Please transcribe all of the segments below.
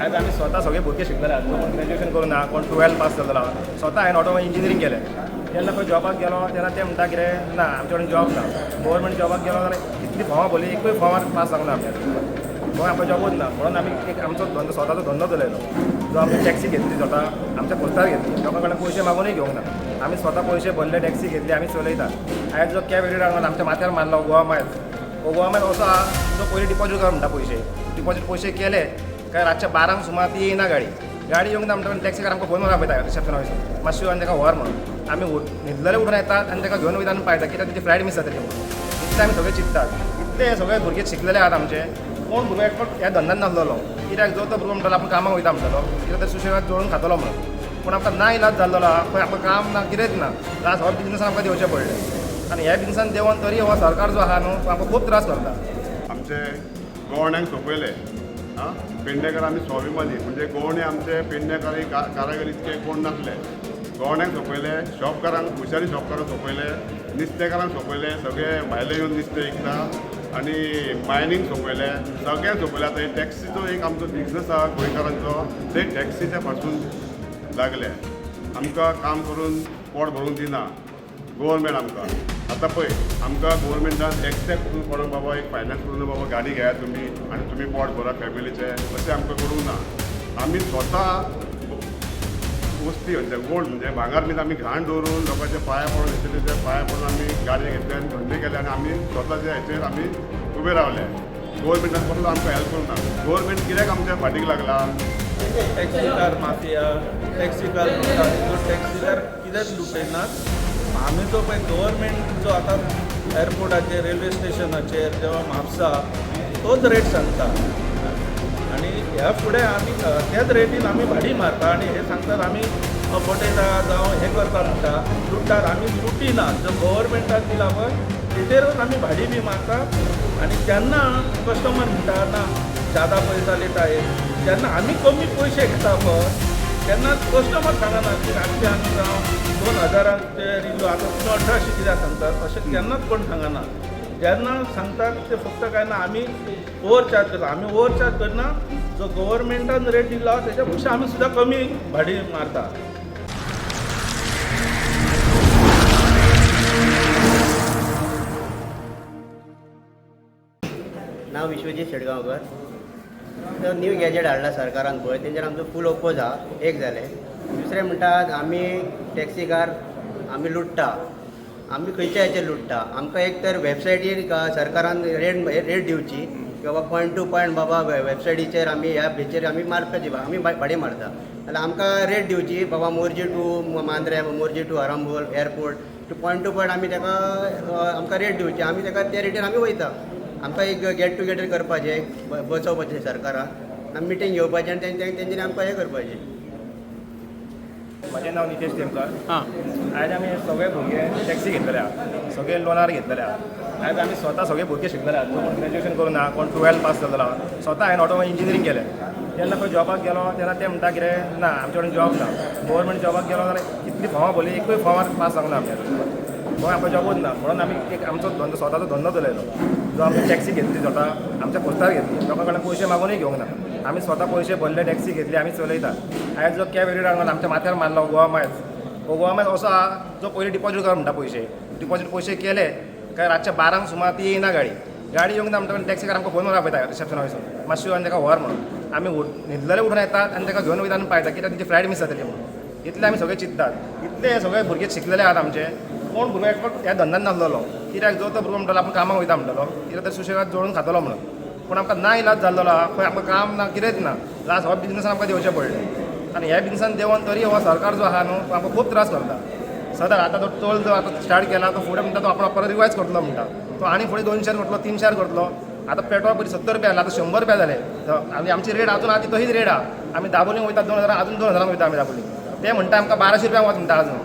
आयज आमी स्वता सगळे भुरगे शिकलेले आहात. कोण ग्रॅज्युएशन करून ना कोण टुवेल्थ पास जालेलो आहा स्वता हांवें ऑटो इंजिनियरींग केलें जेन्ना खंय जॉबाक गेलो तेन्ना ते म्हणटा कितें ना आमचे कडेन जॉब ना गव्हर्मेंट जॉबाक गेलो जाल्यार कितली फॉर्मां भरली एकूय फॉर्मार पास जावंक ना आमच्या गोंय आमकां जॉबूच ना म्हणून आमी एक आमचो धंदो स्वताचो धंदो चलयलो जो आमी टॅक्सी घेतली स्वता आमच्या पोस्टार घेतली. लोकां कडल्यान पयशे मागूनय घेवंक ना आमी स्वता पयशे भरले टॅक्सी घेतली आमी चलयता आयज जो कॅब एडिटर हांगा आमच्या माथ्यार मारलो गोवा मायल गोवा मायल्स असो आहा जो पयलीं डिपॉझीट कर म्हणटा पयशे डिपॉझीट पयशे केले काय रातच्या बारांक सुमार ती येयना गाडी. गाडी येवंक ना म्हणटा टॅक्सीकार आमकां फोन मारप येता रिसेप्शन वयसून मातशें आनी ताका व्हर म्हणून. आमी न्हिदलेले उठून येतात आनी ताका घेवन वयता आनी पायता कित्याक तिची फ्लायट मिस जातली म्हणून इतले आमी सगळे चिंततात इतले सगळे भुरगे शिकलेले आहात आमचे. कोण भुरगो एकटो ह्या धंद्यान नासलेलो. कित्याक जो तो भुरगो म्हणटालो आपूण कामाक वयता म्हणटालो कित्याक तर सुशेगाद जोडून खातलो म्हणून. पूण आमकां ना इलाज जाल्लो आहा खंय आमकां काम ना कितेंच ना लास्ट हो बिझनस आमकां दिवचें पडलें आनी ह्या बिझनसान देंवन तरी हो सरकार जो आहा न्हू तो आमकां खूब त्रास करता आमचे गोवण्यांक सोपयले आं पेडणेकर आमी स्वाभिमानी. म्हणजे गोवणे आमचे पेडणेकारी का कारागिरीचे कोण नासले. गोवण्यांक सोपयले शॉपकारांक हुशारी शॉपकारांक सोपयले नुस्तेकारांक सोपयले सगळे भायले येवन नुस्तें विकता आनी मायनींग सोपयले सगळें सोपयले आतां टॅक्सीचो एक आमचो बिझनस आहा गोंयकारांचो. ते टॅक्सीच्या पासून लागले. आमकां काम करून पोट भरूंक दिना. गोवोरमेंट आमकां. आतां पळय आमकां गोवोरमेंटान एक्सेप्ट करून कोणाक बाबा एक फायनान्स करून बाबा गाडी घेयात तुमी आनी तुमी पोट भरा फॅमिलीचे अशें आमकां करूंक ना. आमी स्वता वस्ती म्हणजे गोल्ड म्हणजे भांगार बीन आमी घाण दवरून लोकांच्या पांया पडून घेतले ते पांया पडून आमी गाडी घेतले आनी धंदे केले आनी आमी स्वताच्या हेचेर आमी उबे रावले. गोवोरमेंटान कसलो आमकां हेल्प करूंक ना. गोवोरमेंट कित्याक आमच्या फाटीक लागला? Taxi car mafia taxi car taxi car कित्याक लुटयनात आमी जो पळय गव्हर्मेंट जो आतां एअरपोर्टाचेर रेल्वे स्टेशनाचेर जेव्हा म्हापसा तोच रेट सांगता. आनी ह्या फुडें आमी त्याच रेटीन आमी भाडी मारता आनी हे सांगतात आमी अ, फटयता जावं हे करता म्हणटा लुटतात आमी लुटिना. जो गव्हर्मेंटान दिला पळय तेजेरूच आमी भाडी बी मारता. आनी तेन्ना कस्टमर म्हणटा ना जादा पयसा लेता हे जेन्ना आमी कमी पयशे घेता पळय तेन्ना कस्टमर सांगना की रातचे आमी जावं दोन हजाराचेर इल्लो आतां तुमी अठराशे कित्याक सांगतात? अशें केन्नाच कोण सांगना जेन्ना सांगतात ते फक्त काय ना आमी ओवर चार्ज करता. आमी ओवर चार्ज करना जो गव्हर्मेंटान रेट दिला तेच्या पेक्षा आमी सुद्दां कमी भाडी मारता. नाव विश्वजीत शेडगांवकर. तो न्यू गॅजेट हाडला सरकारान पळय तेंचेर आमचो फूल ओपोज आहा एक जालें दुसरें म्हणटात आमी टॅक्सी कार आमी लुट्टा. आमी खंयच्या हेचेर लुट्टा? आमकां एक तर वेबसायटीर सरकारान रेट रेट दिवची. किंवा बाबा पॉयंट टू पॉयंट बाबा वेबसायटीचेर आमी ह्या हेचेर आमी मारपाची आमी भा- मारता. जाल्यार आमकां रेट दिवची. बाबा Morjim to Mandrem Morjim to Arambol airport to point to point आमी ताका आमकां रेट दिवची. आमी ताका त्या रेटीर आमी वयता. आमकां एक गेट टुगेदर करपाचें बसोवपाचें सरकारान. आमी मिटींग घेवपाचें आनी तेंच्यांनी आमकां हें करपाचें. म्हजें नांव नितेश तेमकार आयज आमी सगळे भुरगे टॅक्सी घेतलेले आहा सगळे लोनार घेतलेले आहा आयज आमी स्वता सगळे भुरगे शिकलेले आहात कोण ग्रॅज्युएशन करून ना कोण टुवेल्थ पास जालेलो आहा स्वता हांवें ऑटो इंजिनियरींग केलें जेन्ना खंय जॉबाक गेलो तेन्ना ते म्हणटा कितें ना आमचे कडेन जॉब ना गव्हर्मेंट जॉबाक गेलो जाल्यार इतली फॉर्मां भरली एकूय फॉर्मार पास जावंक ना आमच्या गोंय आमकां जॉबूच ना. म्हणून आमी एक आमचो धंदो स्वताचो धंदो चलयलो जो आमी टॅक्सी घेतली स्वता आमच्या पोस्टार घेतली. लोकां कडल्यान पयशे मागूनय घेवंक ना आमी स्वता पयशे भरले टॅक्सी घेतली आमी चलयता आयज जो कॅब एडिटर हांगा आमच्या माथ्यार मारलो गोवा मायज हो गोवा मायज असो आहा जो पयलीं डिपॉझीट कर म्हणटा पयशे डिपॉझीट पयशे केले काय रातच्या बारांक सुमार ती येयना गाडी. गाडी येवंक ना म्हणटा टॅक्सीकार आमकां फोन मारप येता रिसेप्शन वयसून मातशें आनी ताका व्हर म्हणून. आमी उठ न्हिदलेले उठून येतात आनी ताका घेवन वयता आनी पायता कित्याक तेंची फ्लायट मिस जातली म्हणून. इतले आमी सगळे चिंततात. इतले सगळे भुरगे शिकलेले आहात आमचे. कोण भुरगो एकटो ह्या धंद्यान नासलेलो. कित्याक जो तो भुरगो म्हणटालो आपण कामाक वयता म्हणटालो कित्याक तर सुशेगाद जोडून खातलो म्हणून. पूण आमकां ना इलाज जाल्लो आहा खंय आमकां काम ना कितेंच ना लास्ट हो बिझनसान आमकां दिवचें पडलें. आनी ह्या बिजनसान देंवन तरी हो सरकार जो आहा न्हू तो आमकां खूब त्रास करता. सदां आतां तो टोल जो आतां स्टार्ट केला तो फुडें म्हणटा तो आपण परत रिवायज करतलो म्हणटा तो आनी फुडें दोनशार करतलो तीनशार करतलो. आतां पेट्रोल पयलीं सत्तर रुपया आसलें आतां शंबर रुपया जाले आनी आमची रेट अजून आतां ती तशीच रेट आहा. आमी दाबोलीं वयता दोन हजार अजून दोन हजारांक वयता आमी दाबोलीं. ते म्हणटा आमकां बाराशे रुपयांक वच म्हणटा अजून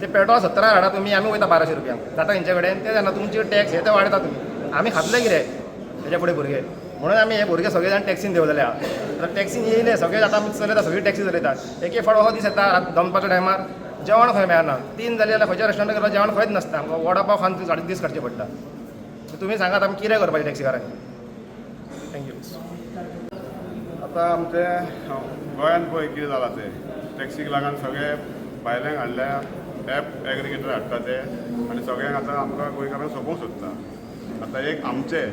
ते पेट्रोल सतरा हाडा तुमी आमी वयता बाराशे रुपयांक जाता तेंचे कडेन ते जाणा तुमचे टॅक्स हे ते वाडयता तुमी आमी खातले कितें तेज्या फुडें भुरगे म्हणून आमी हे भुरगे सगळे जाण टॅक्सीन देवलेले आहा टॅक्सीन येयले सगळे आतां आमी चलयता सगळी टॅक्सी चलयतात. एक एक फावट हो दीस येता दनपारच्या टायमार जेवण खंय मेळना तीन जाली जाल्यार खंयच्या रेस्टॉरंटात गेल्यार जेवण खंयच नासता. आमकां वडा पाव खावन साडे दीस काडचे पडटा तुमी सांगात आमी कितें करपाचें टॅक्सीकारांनी थँक्यू आतां आमचें गोंयांत पळय कितें जालां तें. टॅक्सीक लागून सगळे भायल्यांक हाडल्या. एप एग्रिगेटर हाडटा ते. आनी सगळ्यांक आतां आमकां गोंयकारांक सपोर्ट सोदता. आतां एक आमचे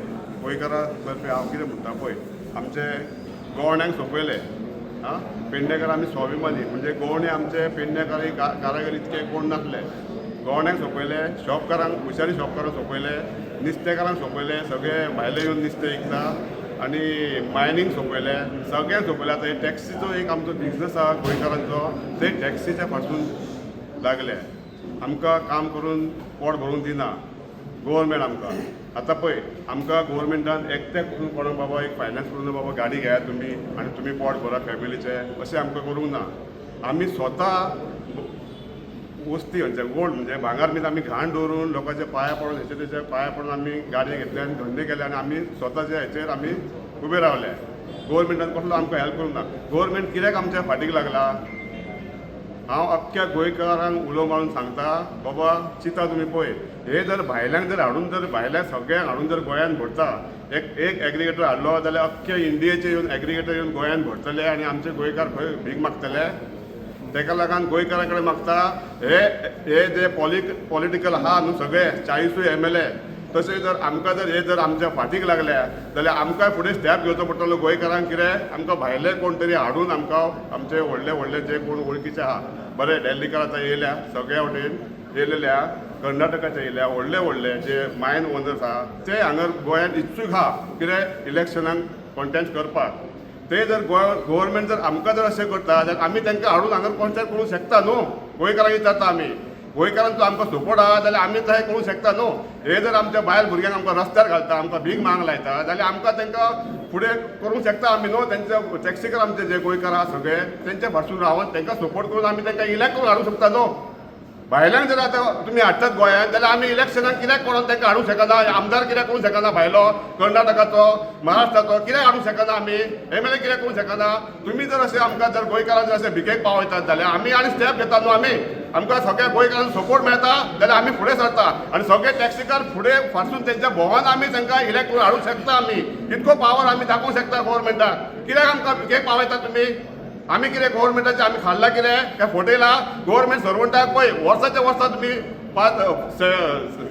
गोंयकारा तर्फे हांव कितें म्हणटा पळय आमचे गवण्याक सोंपयले. आं पेडणेकार आमी स्वाभिमानी म्हणजे गोवणे आमचे पेडणेकार कारागीर इतके कोण नासले. गवण्याक सोंपयले शॉपकारांक हुशारी शॉपकारांक सोंपयले नुस्तेकारांक सोंपयले सगळे भायले येवन नुस्तें विकता आनी मायनींग सोंपयले सगळें सोंपयलें. आतां हे टॅक्सीचो एक आमचो बिझनस आहा गोंयकारांचो. ते टॅक्सीच्या फाटसून लागले आमकां काम करून पोट भरूंक दिना. गोवोरमेंट आमकां. आतां पळय आमकां गोवोरमेंटान एकटें करून कोणाक बाबा एक फायनान्स करून बाबा गाडी घेयात तुमी आनी तुमी पोट भरा फॅमिलीचें अशें आमकां करूंक ना. आमी स्वता वस्ती म्हणजे गोल्ड म्हणजे भांगार बी आमी घाण दवरून लोकांच्या पांया पडून हेचे तेचे पांया पडून आमी गाडये घेतले आनी धंदे केले आनी आमी स्वताच्या हेचेर आमी उबे रावले. गोवोरमेंटान कसलो आमकां हेल्प करूंक ना. गोवोरमेंट कित्याक आमच्या फाटीक लागला? हांव अख्ख्या गोंयकारांक उलो मारून सांगता बाबा चिता तुमी पळय. हे जर भायल्यांक जर हाडून जर भायल्या सगळ्यांक हाडून जर गोंयांत भरता एक एक एग्रिगेटर हाडलो जाल्यार अख्ख्या इंडियेचे येवन एग्रिगेटर येवन गोंयांत भरतले आनी आमचे गोंयकार खंय भीक मागतले. तेका लागून गोंयकारा कडेन मागता हे हे जे पॉलिट पॉलिटिकल आहा न्हू सगळे चाळीसूय एम एल ए तशें जर आमकां जर हे जर आमच्या फाटीक लागल्या जाल्यार आमकां फुडें स्टॅप घेवचो पडटलो गोंयकारांक कितें? आमकां भायले कोण तरी हाडून आमकां आमचे व्हडले व्हडले जे कोण वळखीचे आहा बरे डेल्लीकार आतां येयल्या सगळ्या वटेन येयलेल्या कर्नाटकाचे येयल्या व्हडले व्हडले जे मायन ओनर्स आहा ते हांगा गोंयांत इच्छूक आहा कितें? इलेक्शनाक कॉन्टेस्ट करपाक. ते जर गोंय गव्हर्मेंट जर आमकां जर अशें करता जाल्यार आमी तांकां हाडून हांगा कॉन्टेस्ट करूंक शकता न्हू? गोंयकारांक विचारता आमी. गोंयकारांचो आमकां सपोर्ट आहा जाल्यार आमी तशें करूंक शकता न्हू हे जर आमच्या बायल भुरग्यांक आमकां रस्त्यार घालता आमकां भीक मांग लायता जाल्यार आमकां तांकां फुडें करूंक शकता आमी न्हू तेंचे टॅक्सीकर आमचे जे गोंयकार आहा सगळे तेंचे फाटसून रावन तेंकां सपोर्ट करून आमी तेंकां इलेक्ट करून हाडूंक शकता न्हू भायल्यांक जर आतां तुमी हाडटात गोंयांत जाल्यार आमी इलेक्शनाक कित्याक कोणाक तांकां हाडूंक शकना आमदार कित्याक करूंक शकना भायलो कर्नाटकाचो महाराष्ट्राचो कित्याक हाडूंक शकना आमी एम एल ए कित्याक करूंक शकना. तुमी जर अशें आमकां जर गोंयकारांक जर अशें भिकेक पावयतात जाल्यार आमी आनी स्टेप घेता न्हू आमी आमकां सगळ्या गोंयकारांक सपोर्ट मेळटा जाल्यार आमी फुडें सरता. आनी सगळे टॅक्सीकार फुडें फाटसून तेंच्या भोवान आमी तांकां इलेक्ट करून हाडूंक शकता आमी. इतको पावर आमी दाखोवंक शकता गोवोरमेंटाक कित्याक आमकां कितें पावयता तुमी? आमी कितें गोवोरमेंटाचे आमी खाल्ला कितें? काय फटयला गोवोरमेंट सर्वंटाक पळय वर्साच्या वर्सा तुमी पांच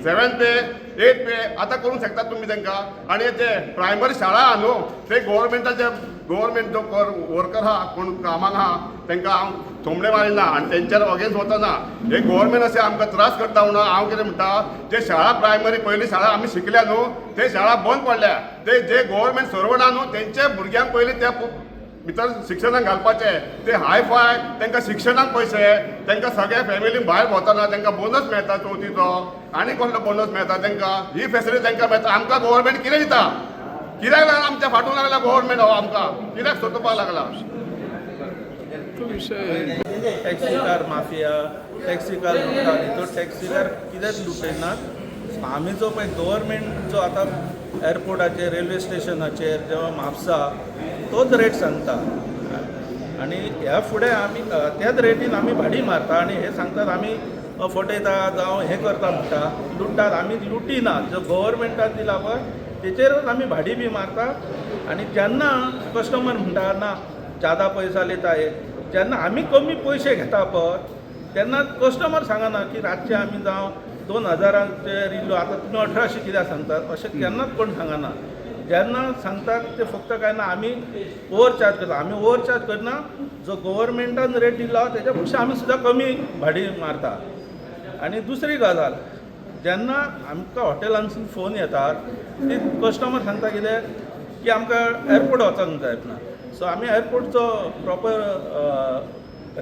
सेवन पे एक पे आतां करूंक शकतात तुमी तांकां आनी ते प्रायमरी शाळा आहा न्हू ते गोवोरमेंटाचे गोवोरमेंट जो वर्कर आहा कोण कामाक आहा तांकां हांव थोमणे मारिना आनी तेंच्यार अगेन्स्ट वचना हे गोवोरमेंट अशें आमकां त्रास करता हो म्हणून हांव कितें म्हणटा जे शाळा प्रायमरी पयली शाळा आमी शिकल्या न्हू ते शाळा बंद पडल्या. ते जे गोवोरमेंट सर्वंट आहा न्हू तेंचे भुरग्यांक पयलीं त्या भितर शिक्षणाक घालपाचे. ते हाय फाय तांकां शिक्षणाक पयशे तांकां सगळ्या फॅमिलीन भायर भोंवतना तांकां बोनस मेळटा चवथीचो. आनी कसलो बोनस मेळटा तांकां ही फॅसिलिटी तांकां मेळटा आमकां गोवोरमेंट कितें दिता? कित्याक लागला आमच्या फाटून लागला गोवोरमेंट हो आमकां. कित्याक सोदपाक लागला. तो विषय taxi car mafia taxi car लुटतात तो टॅक्सी कार कित्याक लुटयनात आमी जो पळय गव्हर्मेंट जो आतां एअरपोर्टाचेर रेल्वे स्टेशनाचेर जेव्हा म्हापसा तोच रेट सांगता. आनी ह्या फुडें आमी त्याच रेटीन आमी भाडी मारता आनी हे सांगतात आमी फटयता जावं हे करता म्हणटा लुटतात. आमी लुटिना. जो गव्हर्मेंटान दिला पळय तेचेरच आमी भाडी बी मारता. आनी जेन्ना कस्टमर म्हणटा ना जादा पयसा लेता हे जेन्ना आमी कमी पयशे घेता पळय तेन्ना कस्टमर सांगना की रातचे आमी जावं दोन हजाराचेर इल्लो आतां तुमी अठराशे कित्याक सांगतात अशें केन्नाच कोण सांगना जेन्ना सांगतात ते फक्त काय ना आमी ओवर चार्ज करता. आमी ओवर चार्ज करना जो गव्हर्मेंटान रेट दिला तेच्या पेक्षा आमी सुद्दां कमी भाडी मारता. आनी दुसरी गजाल जेन्ना आमकां हॉटेलांसून फोन येतात ती कस्टमर सांगता कितें की आमकां एअरपोर्ट वचूंक जाय ना. सो आमी एअरपोर्टचो प्रॉपर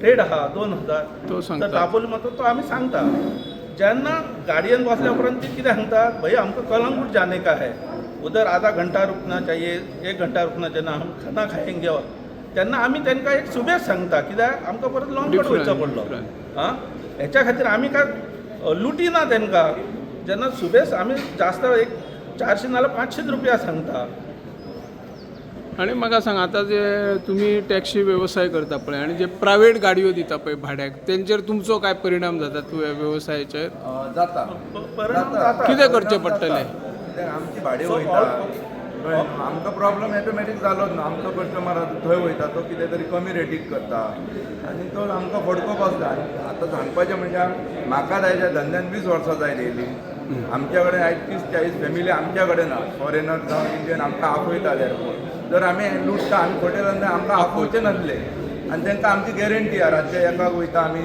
रेट आहा दोन हजार. तो दापोली मात्र तो आमी सांगता. जेन्ना गाडयेन बसल्या उपरांत ती कितें सांगतात भैया आमकां कलंगूट जाने का है उधर आधा घंटा रुकना चाहिए एक घंटा रुकना जेन्ना हम खाना खाएंगे और. तेन्ना आमी तांकां एक सुबेज सांगता कित्याक आमकां परत लॉंग कट वयचो पडलो. आं हेच्या खातीर आमी काय लुटिना तांकां जेन्ना सुबेज आमी जास्त एक चारशे नाल्यार पांचशेच रुपया सांगता. आणि म्हाका सांग आतां जे तुमी टॅक्सी वेवसाय करता पळय आनी जे प्रायवेट गाडयो दिता पळय भाड्याक तेंचेर तुमचो काय परिणाम जाता तुवें वेवसायाचेर अ, जाता. कितें करचें पडटलें आमची भाडी वयता? आमकां प्रॉब्लम ऑटोमॅटीक जालोच ना आमचो कस्टमर आतां थंय वयता तो कितें तरी कमी रेटीक करता. आनी तो आमकां फटको बसता. आनी आतां सांगपाचें म्हणजे म्हाका आयच्या धंद्यान वीस वर्सां जाय येयली आमच्या कडेन आयज तीस चाळीस फॅमिली आमच्या कडेन ना फॉरेनर जावं इंडियन आमकां आपयता एअरपोर्ट जर आमी लुटता आमी खोटे धंदे आमकां आपोवचे नासले. आनी तांकां आमची गॅरंटी आहा. रातचे एकाक वयता आमी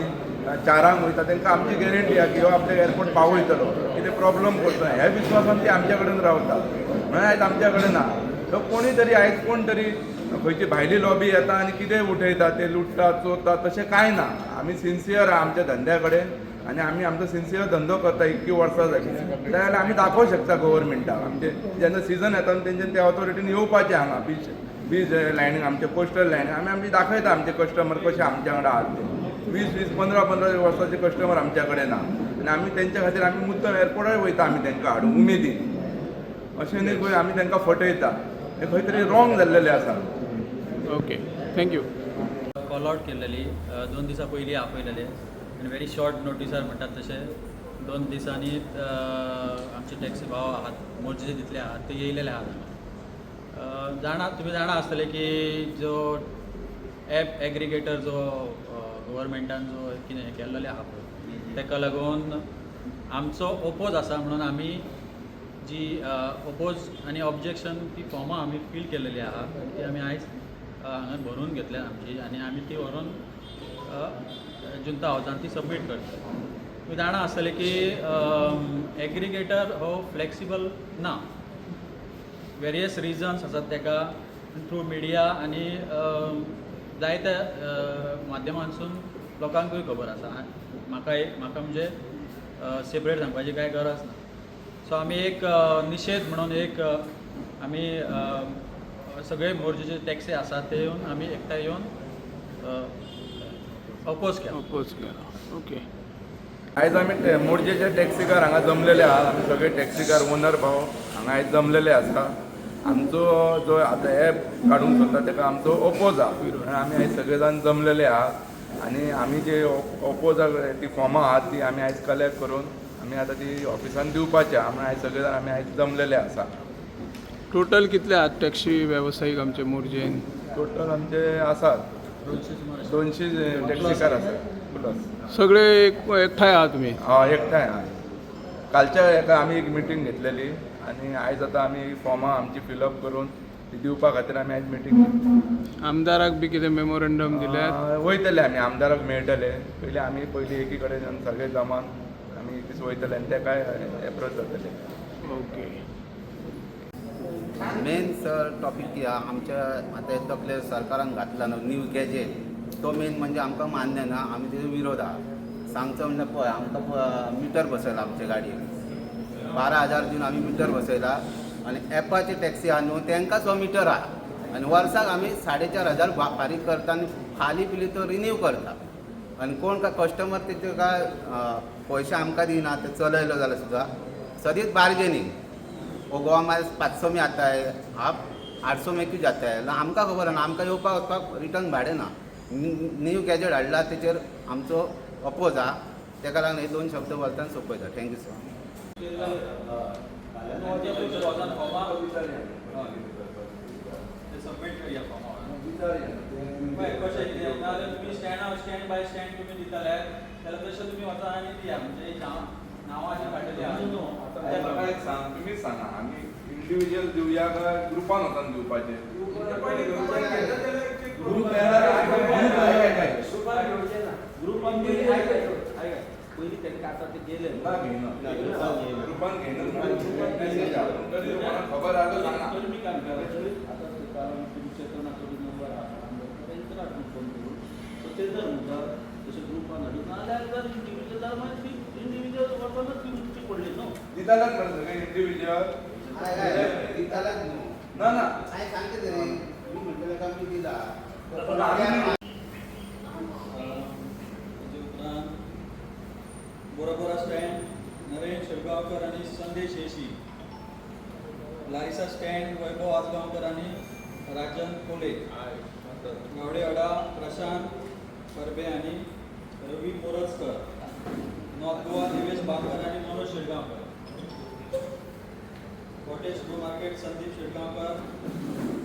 चारांक वयता तांकां आमची गॅरंटी आहा की हो आपल्या एअरपोर्ट पावयतलो. कितें प्रॉब्लम करता ह्या विश्वासान ते आमच्या कडेन रावता. म्हणून आयज आमच्या कडेन ना. तो कोणी तरी आयज कोण तरी खंयची भायली लॉबी येता आनी कितेंय उठयता ते लुटता चोरता तशें कांय ना. आमी सिन्सियर आहा आमच्या धंद्या कडेन आनी आमी आमचो सिन्सियर धंदो करता इतकी वर्सां जाली जाल्यार आमी दाखोवंक शकता गव्हर्मेंटाक आमचे जेन्ना सिजन येता तेंच्यानी त्या ऑथॉरिटीन येवपाचें हांगा बीच बीच लायनीक आमचे कोस्टल लायनीक आमी आमी दाखयता आमचे कस्टमर कशे आमच्या वांगडा आहात ते वीस वीस पंदरा पंदरा वर्साचे कस्टमर आमच्या कडेन ना. आनी आमी तेंच्या खातीर आमी मुद्दम एअरपोर्टार वयता आमी तांकां हाडून उमेदीन. अशें न्ही खंय आमी तांकां फटयता. हें खंय तरी रॉंग जाल्लेलें आसा. ओके थँक्यू कॉल आउट केलेली. दोन दिसां पयलीं आपयलेले. आनी व्हेरी शॉर्ट नोटिसार म्हणटात तशें दोन दिसांनी आमचे टॅक्सी भाव आहात मोर्जे दितले आहात ते येयलेले आहात हांगा. जाणा तुमी जाणा आसतले की जो ॲप एग्रिगेटर जो गव्हर्मेंटान जो कितें केल्लेले आहा पळय ताका लागून आमचो ओपोज आसा म्हणून आमी जी ओपोज आनी ऑब्जेक्शन ती फॉर्मां आमी फील केलेली आहा ती आमी आयज हांगा भरून घेतल्या आमची आनी आमी ती व्हरून जुंता हावजान ती सबमीट करता तुम्ही जाणा आसतले की एग्रिगेटर हो फ्लेक्सिबल ना. वेरियस रिजन्स आसात ताका थ्रू मिडिया आनी जायत्या माध्यमांसून लोकांकूय खबर आसा म्हाका एक म्हाका म्हणजे सेपरेट सांगपाची कांय गरज ना. सो आमी एक निशेध म्हणून एक आमी सगळे सगळे मोर्जेचे टॅक्सी आसात ते येवन आमी एकठांय येवन अपोज केला. अपोज केला. ओके आयज आमी मोरजेचे टॅक्सीकार हांगा जमलेले आहात. आमी सगळे टॅक्सीकार ओनर भाव हांगा आयज जमलेले आसा आमचो जो आतां एप काडूंक सोदता ताका आमचो ओपोज आहा. आमी आयज सगळे जाण जमलेले आहात. आनी आमी जे ओपोजाक ती फॉर्मां आहात ती आमी आयज कलेक्ट करून आमी आतां ती ऑफिसान दिवपाची आहा. म्हणून आयज सगळे जाण आमी आयज जमलेले आसा. टोटल कितले आहात टॅक्सी वेवसायीक आमचे मोरजेन टोटल आमचे आसात. दोनशे टॅक्सीकार आसात प्लस सगळे एक एकठांय आहात तुमी हय एकठांय आहा कालच्या हेका आमी एक मिटींग घेतलेली आनी आयज आतां आमी फॉर्मां आमची फिलअप करून ती दिवपा खातीर आमी आयज मिटींग आमदाराक बी कितें मेमोरंडम दिल्यात? अं, वयतले आमी आमदाराक मेळटले. पयलीं आमी पयलीं एकी कडेन सगळे जमान आमी एक दीस वयतले आनी तेकाय एप्रोच जातले. ओके. मेन सर टॉपीक आमच्या आतां येता तकले सरकारान घातला न्हू न्यू गॅजेट तो मेन म्हणजे आमकां मान्य ना आमी तेजो विरोध आहा सांगचो म्हणजे पळय आमकां मिटर बसयला आमचे गाडयेक बारा हजार दिवन आमी मिटर बसयला आनी एपाची टॅक्सी आहा न्हू तांकां हो मिटर आहा आनी वर्साक आमी साडे चार हजार फारीक करता आनी फाली पिली तो रिन्यू करता. आनी कोण काय कस्टमर तेचे काय पयशे आमकां दिना ते चलयलो जाल्यार सुद्दां सदींच बार्गेनींग वो गोवा मायल्स पांच सौ में आता है हाफ आठ सौ में क्यों जाता है? ना आमकां खबर ना आमकां येवपाक वचपाक रिटर्न भाडें ना न्यू गॅजेट हाडला तेचेर आमचो अपोज हा तेका लागून हे दोन शब्द बोलताना सोपयता thank you sir submit stand by stand तुम्ही दिताले जाल्यार तशें तुमी वचा आनी दिया म्हणजे नांवाचे फाटले काडलेली आता म्हाका एक सांग तुमीच सांगा. आमी इंडिविज्युअल दिवया काय ग्रुपान वचून दिवपाचे ग्रुप आयकाय आयकाय पयलीं तेंकां आतां ते गेले. ग्रुपान घेयना म्हाका खबर आहा सांगा. मी काय करायचं? आता कारण तुमचे कोणाकडे नंबर आहा त्यांना फोन करून सो ते जर म्हणतात तसे ग्रुपान हाडून नाल्यार जर इंडिव्हिज्युअल जाल्यार मागीर इंडिव्हिज्युअल वचोनच पडली न्हू दितालाच मरे सगळे इंडिविज्युअल दितालाच न्हू ना ना. हांवें सांगता तरी मी म्हणटलें का मी दिला. बोराबोरा स्टँड नरेन शेळगांवकर आनी संदेश येशी. लारिसा स्टँड वैभव आसगांवकर आनी राजन कोले. गावडेवाडा प्रशांत परबे आनी रवी मोरजकर नॉर्थ गोवा दिवेश बाकर आणि Manoj Shelgaonkar cottage super market Sandeep Shetgaonkar